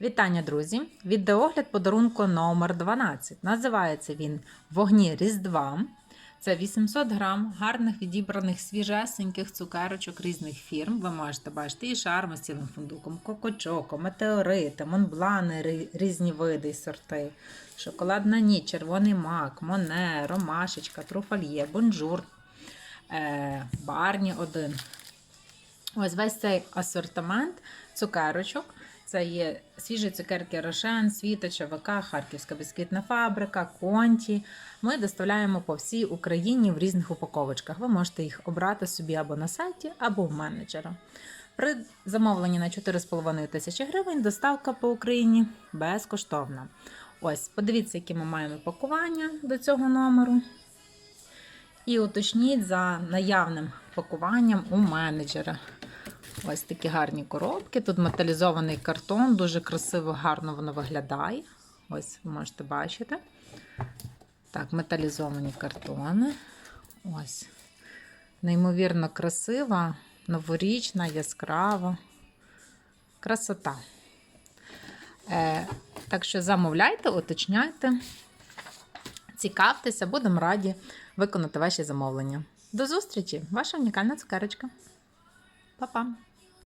Вітання, друзі! Відеогляд подарунку номер 12. Називається він Вогні Різдва. Це 800 грам гарних відібраних свіжесеньких цукерочок різних фірм. Ви можете бачити і шарми з цілим фундуком, кокочоко, метеорити, монблани різні види і сорти, шоколадна ніч, червоний мак, моне, ромашечка, труфальє, бонжур, е, барні один. Ось весь цей асортимент цукерочок. Це є свіжі цукерки Рошен, Світа, ЧВК, Харківська бісквітна фабрика, Конті. Ми доставляємо по всій Україні в різних упаковочках. Ви можете їх обрати собі або на сайті, або в менеджера. При замовленні на 4,5 тисячі гривень доставка по Україні безкоштовна. Ось, подивіться, які ми маємо пакування до цього номеру. І уточніть за наявним пакуванням у менеджера. Ось такі гарні коробки. Тут металізований картон, дуже красиво, гарно воно виглядає. Ось ви можете бачити. Так, металізовані картони. Ось. Неймовірно красива, новорічна, яскрава. Красота. Е, так що замовляйте, уточняйте, цікавтеся, будемо раді виконати ваші замовлення. До зустрічі! Ваша унікальна цукерочка. Па-па!